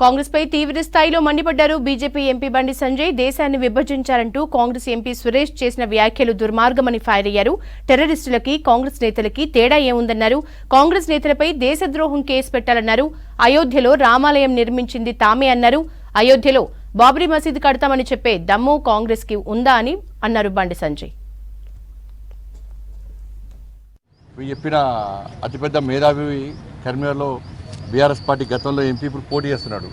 కాంగ్రెస్ పై తీవ్ర స్థాయిలో మండిపడ్డారు బీజేపీ ఎంపీ బండి సంజయ్. దేశాన్ని విభజించారంటూ కాంగ్రెస్ ఎంపీ సురేష్ చేసిన వ్యాఖ్యలు దుర్మార్గమని ఫైర్ అయ్యారు. టెర్రరిస్టులకి కాంగ్రెస్ నేతలకి తేడా ఏముందన్నారు? కాంగ్రెస్ నేతలపై దేశద్రోహం కేసు పెట్టాలన్నారు. అయోధ్యలో రామాలయం నిర్మించింది తామే అన్నారు. అయోధ్యలో బాబ్రీ మసీద్ కడతామని చెప్పే దమ్ము కాంగ్రెస్కి ఉందా అని అన్నారు బండి సంజయ్. చెప్పిన అతిపెద్ద మేధావి కర్మీలో బీఆర్ఎస్ పార్టీ గతంలో ఎంపీ ఇప్పుడు పోటీ చేస్తున్నాడు.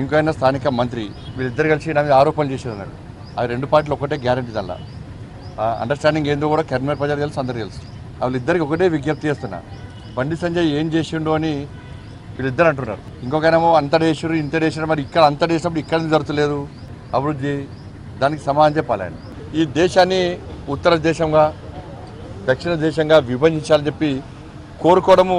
ఇంకైనా స్థానిక మంత్రి వీళ్ళిద్దరు కలిసి నా మీద ఆరోపణలు చేసేదన్నాడు అవి రెండు పార్టీలు ఒకటే గ్యారంటీ దల్లా అండర్స్టాండింగ్ ఏందో కూడా కరీంనగర్ ప్రజలు తెలుసు అందరు తెలుసు. వాళ్ళిద్దరికి ఒకటే విజ్ఞప్తి చేస్తున్నా. బండి సంజయ్ ఏం చేసిండు అని వీళ్ళిద్దరు అంటున్నారు. ఇంకొకనేమో అంత చేసారు ఇంత చేసారు మరి ఇక్కడ అంత చేసినప్పుడు ఇక్కడ ఎందుకు జరుగుతలేదు? అభివృద్ధి దానికి సమాధానం చెప్పాలి ఆయన. ఈ దేశాన్ని ఉత్తర దేశంగా దక్షిణ దేశంగా విభజించాలని చెప్పి కోరుకోవడము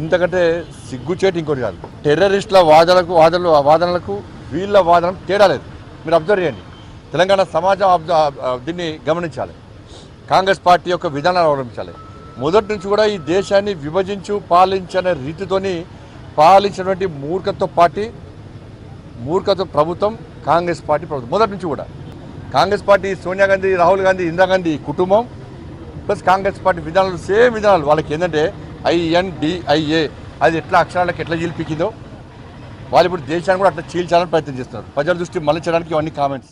ఇంతకంటే సిగ్గుచేటు ఇంకోటి కాదు. టెర్రరిస్టుల వాదనలకు వాదనలు వాదనలకు వీళ్ళ వాదన తేడా లేదు. మీరు అబ్జర్వ్ చేయండి. తెలంగాణ సమాజం దీన్ని గమనించాలి. కాంగ్రెస్ పార్టీ యొక్క విధానాలు అవలంబించాలి. మొదటి నుంచి కూడా ఈ దేశాన్ని విభజించు పాలించనే రీతితోని పాలించినటువంటి మూర్ఖత్వ పార్టీ మూర్ఖత్వ ప్రభుత్వం కాంగ్రెస్ పార్టీ ప్రభుత్వం. మొదటి నుంచి కూడా. కాంగ్రెస్ పార్టీ సోనియా గాంధీ రాహుల్ గాంధీ ఇందిరాగాంధీ కుటుంబం ప్లస్ కాంగ్రెస్ పార్టీ విధానాలు సేమ్ విధానాలు. వాళ్ళకి ఏంటంటే ఐఎన్డిఐఏ అది ఎట్లా అక్షరాలకు ఎట్లా చీల్పికిందో వాళ్ళు ఇప్పుడు దేశాన్ని కూడా అట్లా చీల్చాలని ప్రయత్నం చేస్తున్నారు. ప్రజల దృష్టి మళ్ళించడానికి ఇవన్నీ కామెంట్స్.